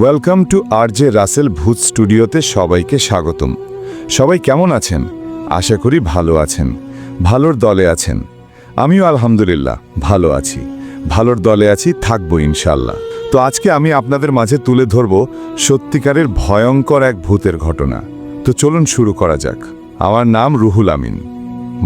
Welcome to R J Russell Bhoot স্টুডিওতে সবাইকে স্বাগতম। সবাই কেমন আছেন? আশা করি ভালো আছেন। ভালোর দলে আছেন। আমিও আলহামদুলিল্লাহ ভালো আছি। ভালোর দলে আছি, থাকব ইনশাল্লাহ তো আজকে আমি আপনাদের মাঝে তুলে ধরব সত্যিকারের ভয়ঙ্কর এক ভূতের ঘটনা। তো চলুন শুরু করা যাক। আমার নাম রুহুল আমিন।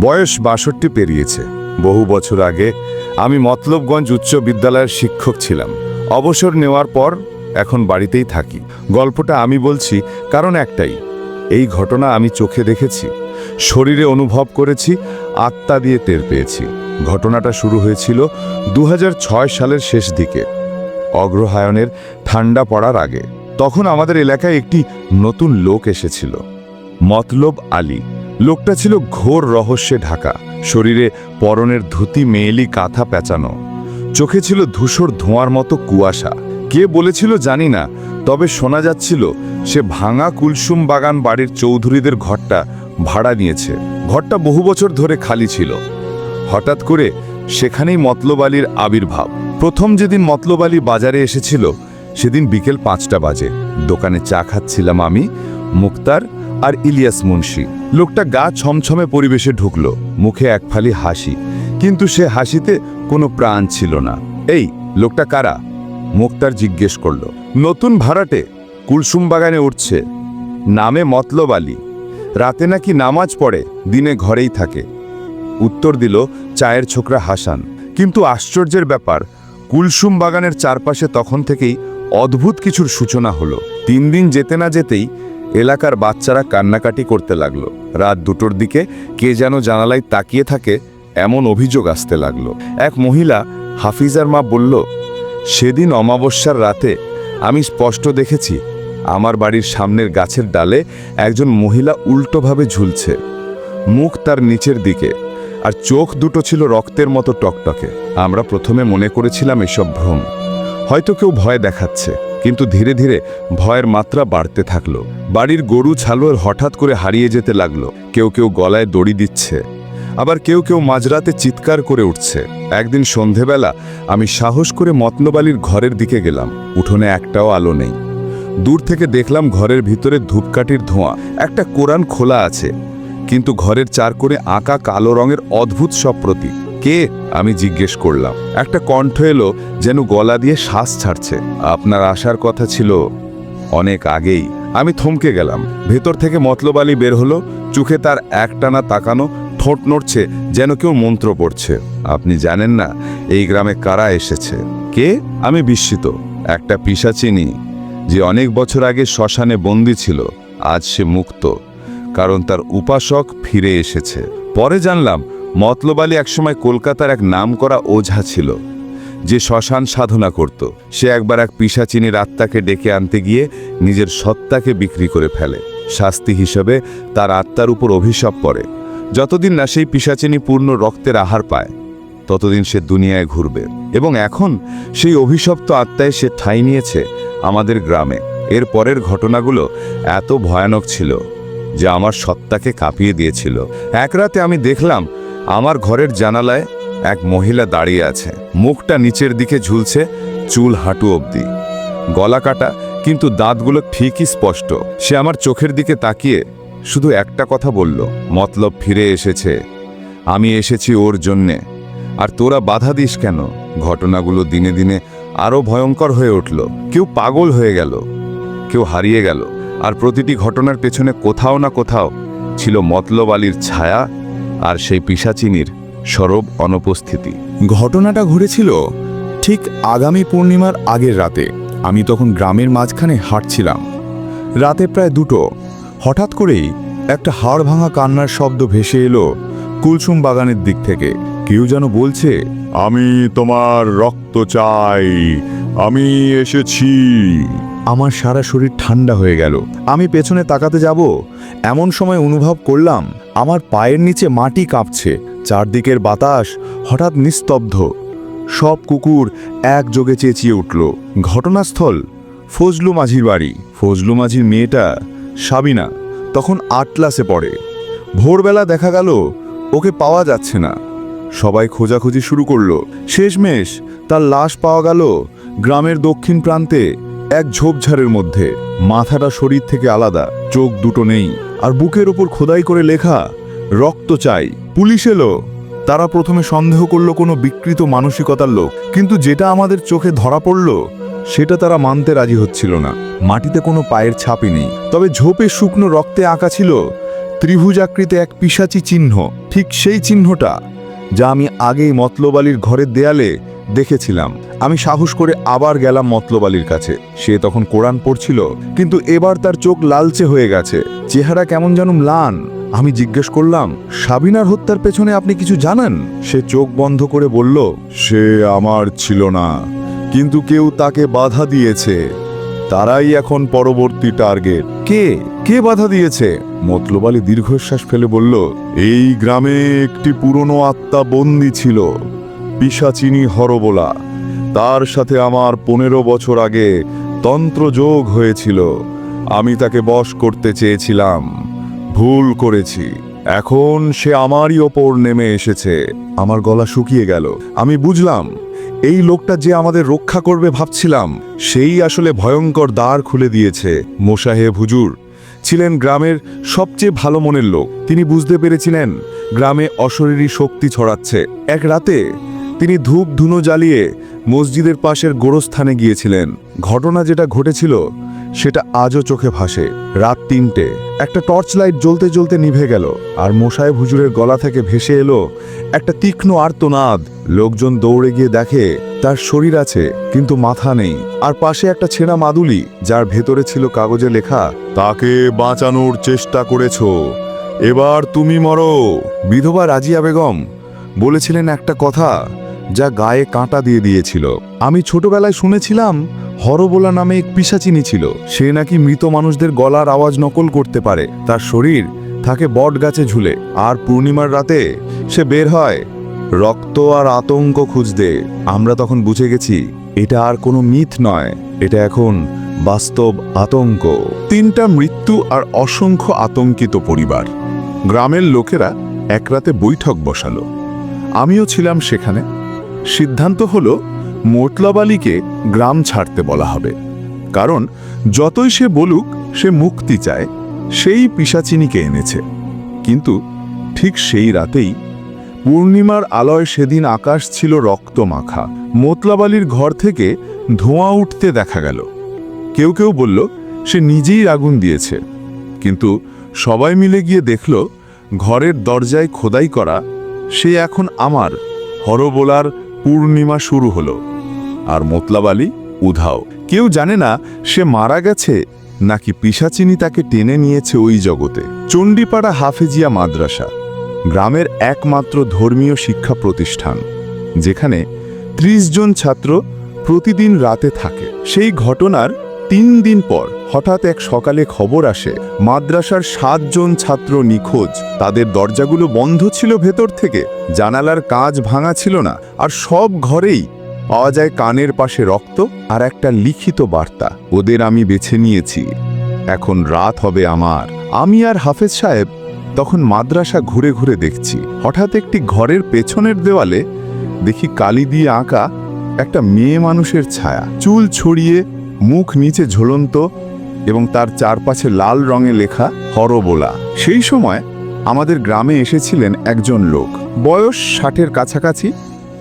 বয়স বাষট্টি পেরিয়েছে। বহু বছর আগে আমি মতলবগঞ্জ উচ্চ বিদ্যালয়ের শিক্ষক ছিলাম। অবসর নেওয়ার পর এখন বাড়িতেই থাকি। গল্পটা আমি বলছি কারণ একটাই, এই ঘটনা আমি চোখে দেখেছি, শরীরে অনুভব করেছি, আত্মা দিয়ে টের পেয়েছি। ঘটনাটা শুরু হয়েছিল দু হাজার ছয় সালের শেষ দিকে, অগ্রহায়ণের ঠান্ডা পড়ার আগে। তখন আমাদের এলাকায় একটি নতুন লোক এসেছিল, মতলব আলী। লোকটা ছিল ঘোর রহস্যে ঢাকা, শরীরে পরনের ধুতি, মেয়েলি কাঁথা পেঁচানো, চোখে ছিল ধূসর ধোঁয়ার মতো কুয়াশা। কে বলেছিল জানি না, তবে শোনা যাচ্ছিল সে ভাঙা কুলসুম বাগান বাড়ির চৌধুরীদের ঘরটা ভাড়া নিয়েছে। ঘরটা বহু বছর ধরে খালি ছিল। হঠাৎ করে সেখানেই মতলব আলীর আবির্ভাব। প্রথম যেদিন মতলব আলী বাজারে এসেছিল, সেদিন বিকেল পাঁচটা বাজে। দোকানে চা খাচ্ছিলাম আমি, মুক্তার আর ইলিয়াস মুন্সি। লোকটা গা ছমছমে পরিবেশে ঢুকলো, মুখে এক ফালি হাসি। কিন্তু সে হাসিতে কোনো প্রাণ ছিল না। এই, লোকটা কারা? মুক্তার জিজ্ঞেস করল, নতুন ভাড়াটে কুলসুম বাগানে উঠছে। নামে মতলব আলী। রাতে নাকি নামাজ পড়ে, দিনে ঘরেই থাকে। উত্তর দিল, চায়ের ছোকরা হাসান। কিন্তু আশ্চর্যের ব্যাপার, কুলসুম বাগানের চারপাশে তখন থেকেই অদ্ভুত কিছুর সূচনা হলো। তিন দিন যেতে না যেতেই এলাকার বাচ্চারা কান্নাকাটি করতে লাগল। রাত দুটোর দিকে কে যেন জানালায় তাকিয়ে থাকে, এমন অভিযোগ আসতে লাগল। এক মহিলা হাফিজার মা বলল সেদিন অমাবস্যার রাতে আমি স্পষ্ট দেখেছি আমার বাড়ির সামনের গাছের ডালে একজন মহিলা উল্টোভাবে ঝুলছে। মুখ তার নিচের দিকে, আর চোখ দুটো ছিল রক্তের মতো টকটকে। আমরা প্রথমে মনে করেছিলাম এসব ভ্রম। হয়তো কেউ ভয় দেখাচ্ছে, কিন্তু ধীরে ধীরে ভয়ের মাত্রা বাড়তে থাকল। বাড়ির গরু ছালোয়ার হঠাৎ করে হারিয়ে যেতে লাগল। কেউ কেউ গলায় দড়ি দিচ্ছে। আবার কেউ কেউ মাঝরাতে চিৎকার করে উঠছে। একদিন সন্ধেবেলা আমি সাহস করে মতনবালির ঘরের দিকে গেলাম। উঠোনে একটাও আলো নেই। দূর থেকে দেখলাম ঘরের ভিতরে ধূপকাঠির ধোঁয়া। একটা কোরআন খোলা আছে। কিন্তু ঘরের চার করে আঁকা কালো রঙের অদ্ভুত সব প্রতীক। কে? আমি জিজ্ঞেস করলাম। একটা কণ্ঠ এলো যেন গলা দিয়ে শ্বাস ছাড়ছে। আপনার আসার কথা ছিল অনেক আগেই। আমি থমকে গেলাম। ভেতর থেকে মতলব আলী বের হলো। চোখে তার একটানা তাকানো ঠোঁট নড়ছে, যেন কেউ মন্ত্র পড়ছে। আপনি জানেন না, এই গ্রামে কারা এসেছে? কে? আমি বিস্মিত। একটা পিসাচিনি যে অনেক বছর আগে শ্মশানে বন্দি ছিল, আজ সে মুক্ত, কারণ তার উপাসক ফিরে এসেছে। পরে জানলাম, মতলব আলী একসময় কলকাতার এক নামকরা ওঝা ছিল, যে শ্মশান সাধনা করত। সে একবার এক পিসাচিনির আত্মাকে ডেকে আনতে গিয়ে নিজের সত্তাকে বিক্রি করে ফেলে। শাস্তি হিসেবে তার আত্মার উপর অভিশাপ পড়ে। যতদিন না সেই পিসাচিনি পূর্ণ রক্তের আহার পায়, ততদিন সে দুনিয়ায় ঘুরবে। এবং এখন সেই অভিশপ্ত আত্মায় সে ঠাঁই নিয়েছে আমাদের গ্রামে। এর পরের ঘটনাগুলো এত ভয়ানক ছিল যে আমার সত্তাকে কাঁপিয়ে দিয়েছিল। এক রাতে আমি দেখলাম আমার ঘরের জানালায় এক মহিলা দাঁড়িয়ে আছে। মুখটা নিচের দিকে ঝুলছে চুল হাঁটু অবধি। গলা কাটা, কিন্তু দাঁতগুলো ঠিকই স্পষ্ট। সে আমার চোখের দিকে তাকিয়ে শুধু একটা কথা বলল, মতলব ফিরে এসেছে, আমি এসেছি ওর জন্যে। আর তোরা বাধা দিস কেন? ঘটনাগুলো দিনে দিনে আরও ভয়ঙ্কর হয়ে উঠল। কেউ পাগল হয়ে গেল, কেউ হারিয়ে গেল, আর প্রতিটি ঘটনার পেছনে কোথাও না কোথাও ছিল মতলব আলীর ছায়া আর সেই পিসাচিনির সরব অনুপস্থিতি। ঘটনাটা ঘটেছিল ঠিক আগামী পূর্ণিমার আগের রাতে। আমি তখন গ্রামের মাঝখানে হাঁটছিলাম। রাতে প্রায় দুটো হঠাৎ করেই একটা হাড় ভাঙা কান্নার শব্দ ভেসে এলো কুলসুম বাগানের দিক থেকে। কেউ যেন বলছে, আমি তোমার রক্ত চাই, আমি এসেছি। আমার সারা শরীর ঠান্ডা হয়ে গেল। আমি পেছনে তাকাতে যাব, এমন সময় অনুভব করলাম আমার পায়ের নিচে মাটি কাঁপছে, চারদিকের বাতাস হঠাৎ নিস্তব্ধ। সব কুকুর একযোগে চেঁচিয়ে উঠল। ঘটনাস্থল ফজলু মাঝির বাড়ি। ফজলু মাঝির মেয়েটা সাবিনা তখন আট ক্লাসে পড়ে। ভোরবেলা দেখা গেল, ওকে পাওয়া যাচ্ছে না। সবাই খোঁজাখুঁজি শুরু করল। শেষমেশ তার লাশ পাওয়া গেল গ্রামের দক্ষিণ প্রান্তে এক ঝোপঝাড়ের মধ্যে। মাথাটা শরীর থেকে আলাদা, চোখ দুটো নেই, আর বুকের ওপর খোদাই করে লেখা, রক্ত চাই। পুলিশ এলো। তারা প্রথমে সন্দেহ করল কোনো বিকৃত মানসিকতার লোক, কিন্তু যেটা আমাদের চোখে ধরা পড়ল সেটা তারা মানতে রাজি হচ্ছিল না। মাটিতে কোনো পায়ের ছাপই নেই। তবে ঝোপে শুকনো রক্তে আঁকা ছিল ত্রিভুজাকৃতি এক পিসাচি চিহ্ন। ঠিক সেই চিহ্নটা যা আমি আগেই মতলবালির ঘরের দেয়ালে দেখেছিলাম। আমি সাহস করে আবার গেলাম মতলবালির কাছে। সে তখন কোরআন পড়ছিল, কিন্তু এবার তার চোখ লালচে হয়ে গেছে। চেহারা কেমন যেন ম্লান। আমি জিজ্ঞেস করলাম সাবিনার হত্যার পেছনে আপনি কিছু জানেন? সে চোখ বন্ধ করে বলল, সে আমার ছিল না। কিন্তু কেউ তাকে বাধা দিয়েছে। তারাই এখন পরবর্তী টার্গেট। কে? কে বাধা দিয়েছে? মতলবালি দীর্ঘশ্বাস ফেলে বলল, এই গ্রামে একটি পুরনো আত্মা বন্দি ছিল পিসাচিনি হরবোলা। তার সাথে আমার পনেরো বছর আগে তন্ত্রযোগ হয়েছিল। আমি তাকে বশ করতে চেয়েছিলাম। ভুল করেছি। এখন সে আমারই ওপর নেমে এসেছে। আমার গলা শুকিয়ে গেল। আমি বুঝলাম এই লোকটা যে আমাদের রক্ষা করবে ভাবছিলাম, সেই আসলে ভয়ঙ্কর দ্বার খুলে দিয়েছে মোশাহেব হুজুর। ছিলেন গ্রামের সবচেয়ে ভালো মনের লোক। তিনি বুঝতে পেরেছিলেন, গ্রামে অশরীরী শক্তি ছড়াচ্ছে। এক রাতে তিনি ধূপ ধুনো জ্বালিয়ে মসজিদের পাশের গোরস্থানে গিয়েছিলেন। ঘটনা যেটা ঘটেছিল সেটা আজও চোখে ভাসে। রাত তিনটে। একটা টর্চ লাইট জ্বলতে জ্বলতে নিভে গেল, আর মোসাহেব হুজুরের গলা থেকে ভেসে এলো একটা তীক্ষ্ণ আর্তনাদ। লোকজন দৌড়ে গিয়ে দেখে, তার শরীর আছে, কিন্তু মাথা নেই। আর পাশে একটা ছেঁড়া মাদুলি, যার ভেতরে ছিল কাগজে লেখা, তাকে বাঁচানোর চেষ্টা করেছ। এবার তুমি মরো। বিধবা রাজিয়া বেগম বলেছিলেন একটা কথা যা গায়ে কাঁটা দিয়ে দিয়েছিল। আমি ছোটবেলায় শুনেছিলাম, হরবোলা নামে এক পিসাচিনি ছিল। সে নাকি মৃত মানুষদের গলার আওয়াজ নকল করতে পারে। তার শরীর থাকে বট গাছে ঝুলে, আর পূর্ণিমার রাতে সে বের হয়। রক্ত আর আতঙ্ক খুঁজতে। আমরা তখন বুঝে গেছি, এটা আর কোনো মিথ নয়। এটা এখন বাস্তব আতঙ্ক। তিনটা মৃত্যু আর অসংখ্য আতঙ্কিত পরিবার। গ্রামের লোকেরা এক রাতে বৈঠক বসালো। আমিও ছিলাম সেখানে। সিদ্ধান্ত হল মোটলাব আলীকে গ্রাম ছাড়তে বলা হবে। কারণ যতই সে বলুক, সে মুক্তি চায়, সেই পিসাচিনিকে এনেছে। কিন্তু ঠিক সেই রাতেই পূর্ণিমার আলয় সেদিন আকাশ ছিল রক্তমাখা। মোতলাব আলীর ঘর থেকে ধোঁয়া উঠতে দেখা গেল। কেউ কেউ বলল, সে নিজেই আগুন দিয়েছে। কিন্তু সবাই মিলে গিয়ে দেখল, ঘরের দরজায় খোদাই করা, সে এখন আমার হরবোলার পূর্ণিমা শুরু হলো, আর মোতলাব আলী উধাও। কেউ জানে না সে মারা গেছে, নাকি পিসাচিনি তাকে টেনে নিয়েছে ওই জগতে। চণ্ডীপাড়া হাফেজিয়া মাদ্রাসা, গ্রামের একমাত্র ধর্মীয় শিক্ষা প্রতিষ্ঠান, যেখানে ত্রিশ জন ছাত্র প্রতিদিন রাতে থাকে। সেই ঘটনার তিন দিন পর হঠাৎ এক সকালে খবর আসে, মাদ্রাসার সাতজন ছাত্র নিখোঁজ। তাদের দরজাগুলো বন্ধ ছিল ভেতর থেকে। জানালার কাজ ভাঙা ছিল না, আর সব ঘরেই পাওয়া যায় কানের পাশে রক্ত আর একটা লিখিত বার্তা। ওদের আমি বেছে নিয়েছি। এখন রাত হবে আমার। আমি আর হাফেজ সাহেব তখন মাদ্রাসা ঘুরে ঘুরে দেখছি। হঠাৎ একটি ঘরের পেছনের দেওয়ালে দেখি কালি দিয়ে আঁকা একটা মেয়ে মানুষের ছায়া। চুল ছড়িয়ে মুখ নিচে ঝুলন্ত এবং তার চারপাশে লাল রঙে লেখা হরবোলা। সেই সময় আমাদের গ্রামে এসেছিলেন একজন লোক। বয়স ষাটের কাছাকাছি,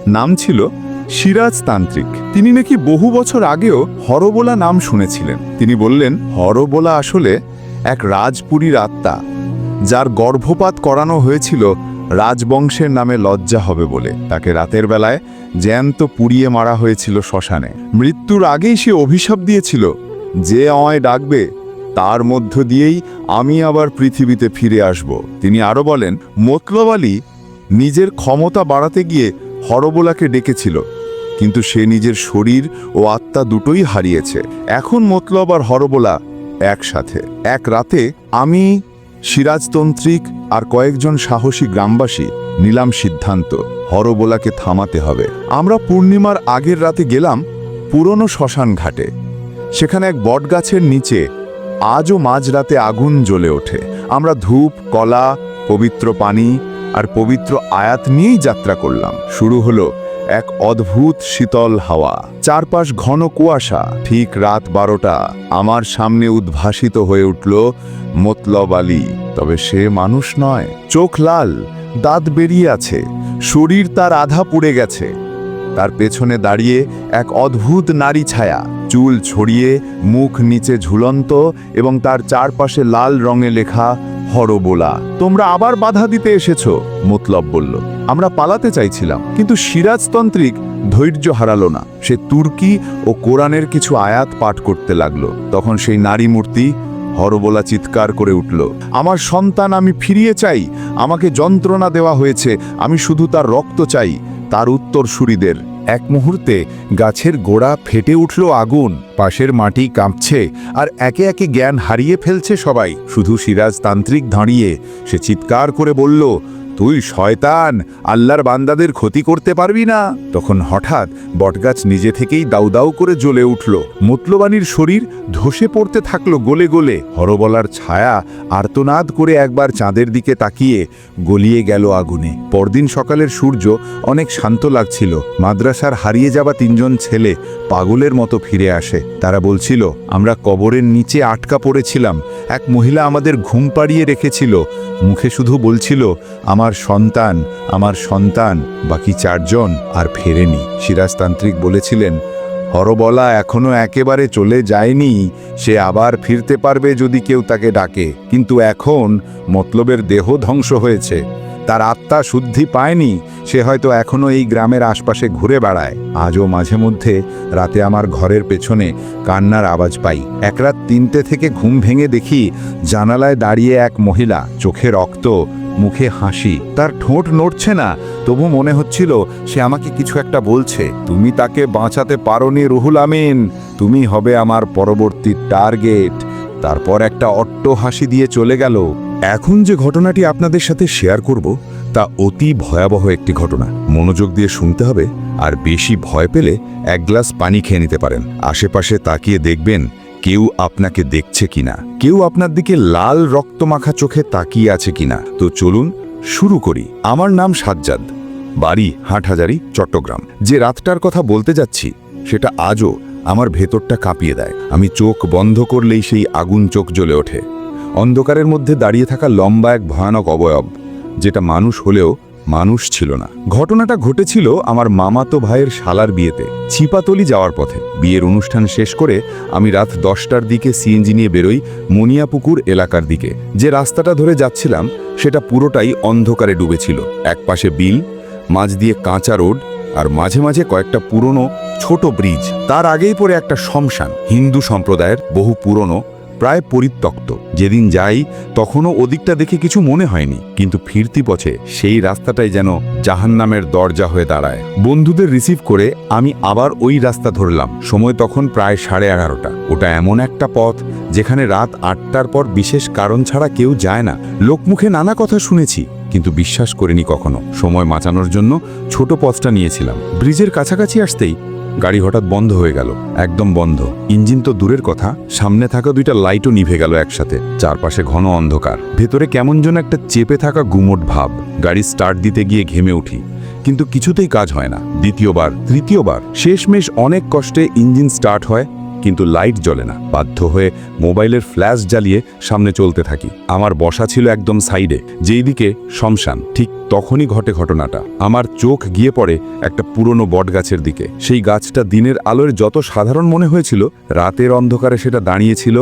নাম ছিল সিরাজ তান্ত্রিক। তিনি নাকি বহু বছর আগেও হরবোলা নাম শুনেছিলেন। তিনি বললেন, হরবোলা আসলে এক রাজপুরীর আত্মা, যার গর্ভপাত করানো হয়েছিল রাজবংশের নামে লজ্জা হবে বলে। তাকে রাতের বেলায় জ্যান্ত পুড়িয়ে মারা হয়েছিল শ্মশানে। মৃত্যুর আগেই সে অভিশাপ দিয়েছিল যে আমায় ডাকবে, তার মধ্য দিয়েই আমি আবার পৃথিবীতে ফিরে আসব। তিনি আরও বলেন, মতলব আলী নিজের ক্ষমতা বাড়াতে গিয়ে হরবোলাকে ডেকেছিল, কিন্তু সে নিজের শরীর ও আত্মা দুটোই হারিয়েছে। এখন মতলব আর হরবোলা একসাথে। এক রাতে আমি সিরাজতন্ত্রিক আর কয়েকজন সাহসী গ্রামবাসী নিলাম সিদ্ধান্ত, হরবোলাকে থামাতে হবে। আমরা পূর্ণিমার আগের রাতে গেলাম পুরনো শ্মশান ঘাটে সেখানে এক বটগাছের নিচে আজও মাঝরাতে আগুন জ্বলে ওঠে। আমরা ধূপ, কলা, পবিত্র পানি আর পবিত্র আয়াত নিয়েই যাত্রা করলাম। শুরু হলো এক অদ্ভুত শীতল হাওয়া। চারপাশ ঘন কুয়াশা। ঠিক রাত বারোটা। আমার সামনে উদ্ভাসিত হয়ে উঠল মতলব আলী। তবে সে মানুষ নয়। চোখ লাল, দাঁত বেরিয়ে আছে। শরীর তার আধা পুড়ে গেছে। তার পেছনে দাঁড়িয়ে এক অদ্ভুত নারী ছায়া। চুল ছড়িয়ে, মুখ নিচে ঝুলন্ত এবং তার চারপাশে লাল রঙে লেখা হরবোলা। তোমরা আবার বাধা দিতে এসেছ মতলব বলল। আমরা পালাতে চাইছিলাম, কিন্তু সিরাজতন্ত্রিক ধৈর্য হারালো না। সে তুর্কি ও কোরআনের কিছু আয়াত পাঠ করতে লাগল। তখন সেই নারী মূর্তি হরবোলা চিৎকার করে উঠল। আমার সন্তান, আমি ফিরিয়ে চাই। আমাকে যন্ত্রণা দেওয়া হয়েছে। আমি শুধু তার রক্ত চাই। তার উত্তরসূরিদের। এক মুহূর্তে গাছের গোড়া ফেটে উঠল আগুন, পাশের মাটি কাঁপছে, আর একে একে জ্ঞান হারিয়ে ফেলছে সবাই। শুধু সিরাজ তান্ত্রিক দাঁড়িয়ে সে চিৎকার করে বলল তুই শয়তান, আল্লাহর বান্দাদের ক্ষতি করতে পারবি না। তখন হঠাৎ বটগাছ নিজে থেকেই দাউ দাউ করে জ্বলে উঠল। মতলবানির শরীর ধসে পড়তে থাকল গোলে গোলে। হরবলার ছায়া আর্তনাদ করে একবার চাঁদের দিকে তাকিয়ে গলিয়ে গেল আগুনে। পরদিন সকালের সূর্য অনেক শান্ত লাগছিল। মাদ্রাসার হারিয়ে যাওয়া তিনজন ছেলে পাগলের মতো ফিরে আসে। তারা বলছিল, আমরা কবরের নিচে আটকা পড়েছিলাম। এক মহিলা আমাদের ঘুম পাড়িয়ে রেখেছিল। মুখে শুধু বলছিল আমার সন্তান, আমার সন্তান, বাকি চারজন আর ফেরেনি। সিরাজতান্ত্রিক বলেছিলেন, হরবলা এখনও একেবারে চলে যায়নি, সে আবার ফিরতে পারবে যদি কেউ তাকে ডাকে। কিন্তু এখন মতলবের দেহ ধ্বংস হয়েছে। তার আত্মা শুদ্ধি পায়নি, সে হয়তো এখনও এই গ্রামের আশপাশে ঘুরে বেড়ায়। আজও মাঝে মধ্যে রাতে আমার ঘরের পেছনে কান্নার আওয়াজ পাই। এক রাত তিনটে থেকে ঘুম ভেঙে দেখি জানালায় দাঁড়িয়ে এক মহিলা, চোখে রক্ত মুখে হাসি। তার ঠোঁট নড়ছে না, তবু মনে হচ্ছিল সে আমাকে কিছু একটা বলছে। তুমি তাকে বাঁচাতে পারোনি রুহুল আমিন। তুমি হবে আমার পরবর্তী টার্গেট। তারপর একটা অট্ট হাসি দিয়ে চলে গেল। এখন যে ঘটনাটি আপনাদের সাথে শেয়ার করব, তা অতি ভয়াবহ একটি ঘটনা। মনোযোগ দিয়ে শুনতে হবে, আর বেশি ভয় পেলে এক গ্লাস পানি খেয়ে নিতে পারেন। আশেপাশে তাকিয়ে দেখবেন কেউ আপনাকে দেখছে কিনা? কেউ আপনার দিকে লাল রক্তমাখা চোখে তাকিয়ে আছে কিনা? তো চলুন শুরু করি। আমার নাম সাজ্জাদ। বাড়ি হাটহাজারি, চট্টগ্রাম। যে রাতটার কথা বলতে যাচ্ছি, সেটা আজও আমার ভেতরটা কাঁপিয়ে দেয়। আমি চোখ বন্ধ করলেই সেই আগুন চোখ জ্বলে ওঠে। অন্ধকারের মধ্যে দাঁড়িয়ে থাকা লম্বা এক ভয়ানক অবয়ব, যেটা মানুষ হলেও মানুষ ছিল না। ঘটনাটা ঘটেছিল আমার মামাতো ভাইয়ের শালার বিয়েতে, ছিপাতলি যাওয়ার পথে। বিয়ের অনুষ্ঠান শেষ করে আমি রাত দশটার দিকে সিএনজি নিয়ে বেরোই মনিয়াপুকুর এলাকার দিকে। যে রাস্তাটা ধরে যাচ্ছিলাম, সেটা পুরোটাই অন্ধকারে ডুবেছিল। একপাশে বিল, মাঝ দিয়ে কাঁচা রোড আর মাঝে মাঝে কয়েকটা পুরনো ছোট ব্রিজ। তার আগেই পড়ে একটা শ্মশান, হিন্দু সম্প্রদায়ের, বহু পুরনো প্রায় পরিত্যক্ত। যেদিন যাই, তখনও ওদিকটা দেখে কিছু মনে হয়নি, কিন্তু ফিরতি পথে সেই রাস্তাটাই যেন জাহান্নামের দরজা হয়ে দাঁড়ায়। বন্ধুদের রিসিভ করে আমি আবার ওই রাস্তা ধরলাম। সময় তখন প্রায় সাড়ে এগারোটা। ওটা এমন একটা পথ যেখানে রাত আটটার পর বিশেষ কারণ ছাড়া কেউ যায় না। লোকমুখে নানা কথা শুনেছি, কিন্তু বিশ্বাস করিনি কখনো। সময় বাঁচানোর জন্য ছোট পথটা নিয়েছিলাম। ব্রিজের কাছাকাছি আসতেই গাড়ি হঠাৎ বন্ধ হয়ে গেল, একদম বন্ধ। ইঞ্জিন তো দূরের কথা, সামনে থাকা দুইটা লাইটও নিভে গেল একসাথে, চারপাশে ঘন অন্ধকার। ভেতরে কেমন যেন একটা চেপে থাকা গুমোট ভাব, গাড়ি স্টার্ট দিতে গিয়ে ঘেমে উঠি। কিন্তু কিছুতেই কাজ হয় না, দ্বিতীয়বার, তৃতীয়বার, শেষমেশ অনেক কষ্টে ইঞ্জিন স্টার্ট হয় কিন্তু লাইট জ্বলে না। বাধ্য হয়ে মোবাইলের ফ্ল্যাশ জ্বালিয়ে সামনে চলতে থাকি। আমার বসা ছিল একদম সাইডে যেই দিকে শ্মশান, ঠিক তখনই ঘটে ঘটনাটা। আমার চোখ গিয়ে পড়ে একটা পুরনো বটগাছের দিকে। সেই গাছটা দিনের আলোয় যত সাধারণ মনে হয়েছিল, রাতের অন্ধকারে সেটা দাঁড়িয়েছিল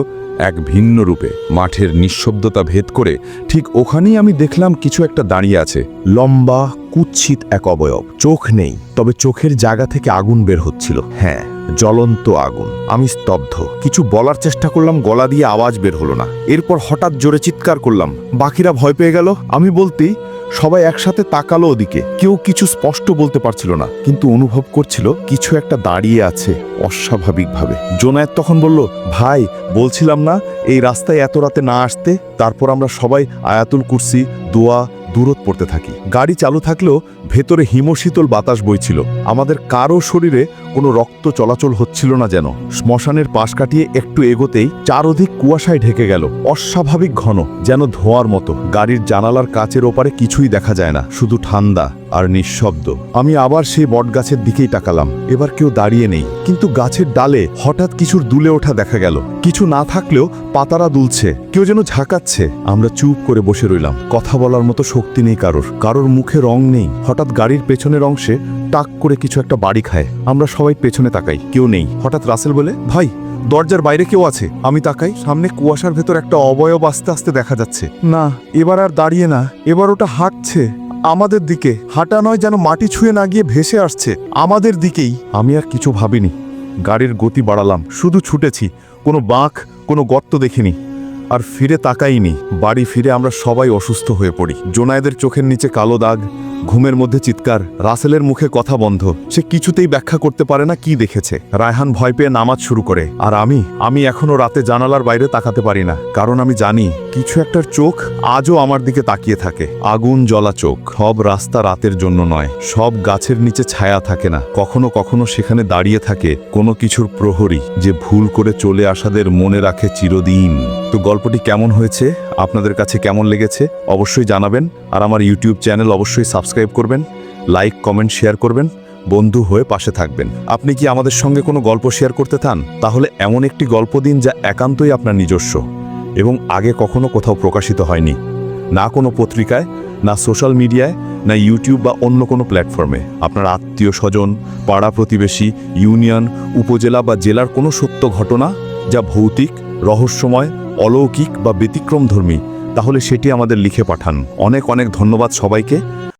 এক ভিন্ন রূপে। মাঠের নিঃশব্দতা ভেদ করে ঠিক ওখানেই আমি দেখলাম কিছু একটা দাঁড়িয়ে আছে। লম্বা, কুৎসিত এক অবয়ব। চোখ নেই, তবে চোখের জায়গা থেকে আগুন বের হচ্ছিল। হ্যাঁ জ্বলন্ত আগুন। আমি স্তব্ধ। কিছু বলার চেষ্টা করলাম, গলা দিয়ে আওয়াজ বের হলো না। এরপর হঠাৎ জোরে চিৎকার করলাম। বাকিরা ভয় পেয়ে গেল। আমি বলতেই সবাই একসাথে তাকালো ওদিকে। কেউ কিছু স্পষ্ট বলতে পারছিল না, কিন্তু অনুভব করছিল কিছু একটা দাঁড়িয়ে আছে অস্বাভাবিকভাবে। জোনায়েত তখন বলল, ভাই, বলছিলাম না, এই রাস্তায় এত রাতে না আসতে, তারপর আমরা সবাই আয়াতুল কুরসি, দোয়া, দূরত পড়তে থাকি। গাড়ি চালু থাকলেও ভেতরে হিমশীতল বাতাস বইছিল। আমাদের কারও শরীরে কোনো রক্ত চলাচল হচ্ছিল না যেন। শ্মশানের পাশ কাটিয়ে একটু এগোতেই চারধিক কুয়াশায় ঢেকে গেল। অস্বাভাবিক ঘন, যেন ধোয়ার মতো। গাড়ির জানালার কাচের ওপারে কিছুই দেখা যায় না, শুধু ঠান্ডা আর নিঃশব্দ। আমি আবার সেই বটগাছের দিকেই তাকালাম। এবার কেউ দাঁড়িয়ে নেই। কিন্তু গাছের ডালে হঠাৎ কিছুর দুলে ওঠা দেখা গেল। কিছু না থাকলেও পাতারা দুলছে। কেউ যেন ঝাঁকাচ্ছে। আমরা চুপ করে বসে রইলাম। কথা বলার মতো শক্তি নেই কারোর। কারোর মুখে রং নেই। হঠাৎ গাড়ির পেছনের অংশে টাক করে কিছু একটা বাড়ি খায়। আমরা সবাই পেছনে তাকাই, কেউ নেই। হঠাৎ রাসেল বলে, ভাই, দরজার বাইরে কেউ আছে? আমি তাকাই, সামনে কুয়াশার ভেতর একটা অবয়ব আস্তে আস্তে দেখা যাচ্ছে। না, এবার আর দাঁড়িয়ে না, এবার ওটা হাঁটছে। আমাদের দিকে, হাঁটা নয় যেন মাটি ছুঁয়ে না গিয়ে ভেসে আসছে। আমাদের দিকেই। আমি আর কিছু ভাবিনি। গাড়ির গতি বাড়ালাম, শুধু ছুটেছি। কোনো বাঁক, কোনো গর্ত দেখিনি। আর ফিরে তাকাইনি। বাড়ি ফিরে আমরা সবাই অসুস্থ হয়ে পড়ি। জোনায়েদের চোখের নিচে কালো দাগ ঘুমের মধ্যে চিৎকার, রাসেলের মুখে কথা বন্ধ। সে কিছুতেই ব্যাখ্যা করতে পারে না কি দেখেছে। রায়হান ভয় পেয়ে নামাজ শুরু করে। আর আমি আমি এখনও রাতে জানালার বাইরে তাকাতে পারি না। কারণ আমি জানি, কিছু একটার চোখ আজও আমার দিকে তাকিয়ে থাকে। আগুন জ্বলা চোখ। সব রাস্তা রাতের জন্য নয়। সব গাছের নিচে ছায়া থাকে না। কখনো কখনো সেখানে দাঁড়িয়ে থাকে কোনো কিছুর প্রহরী যে ভুল করে চলে আসাদের মনে রাখে চিরদিন। তো গল্পটি কেমন হয়েছে? আপনাদের কাছে কেমন লেগেছে? অবশ্যই জানাবেন। আর আমার ইউটিউব চ্যানেল অবশ্যই সাবস্ক্রাইব করবেন, লাইক, কমেন্ট, শেয়ার করবেন, বন্ধু হয়ে পাশে থাকবেন। আপনি কি আমাদের সঙ্গে কোনো গল্প শেয়ার করতে চান? তাহলে এমন একটি গল্প দিন যা একান্তই আপনার নিজস্ব এবং আগে কখনো কোথাও প্রকাশিত হয়নি। না কোনো পত্রিকায়, না সোশ্যাল মিডিয়ায়, না ইউটিউব বা অন্য কোনো প্ল্যাটফর্মে। আপনার আত্মীয় স্বজন, পাড়া প্রতিবেশী, ইউনিয়ন, উপজেলা বা জেলার কোনো সত্য ঘটনা যা ভৌতিক, রহস্যময়, অলৌকিক বা ব্যতিক্রমধর্মী, তাহলে সেটি আমাদের লিখে পাঠান। অনেক অনেক ধন্যবাদ সবাইকে।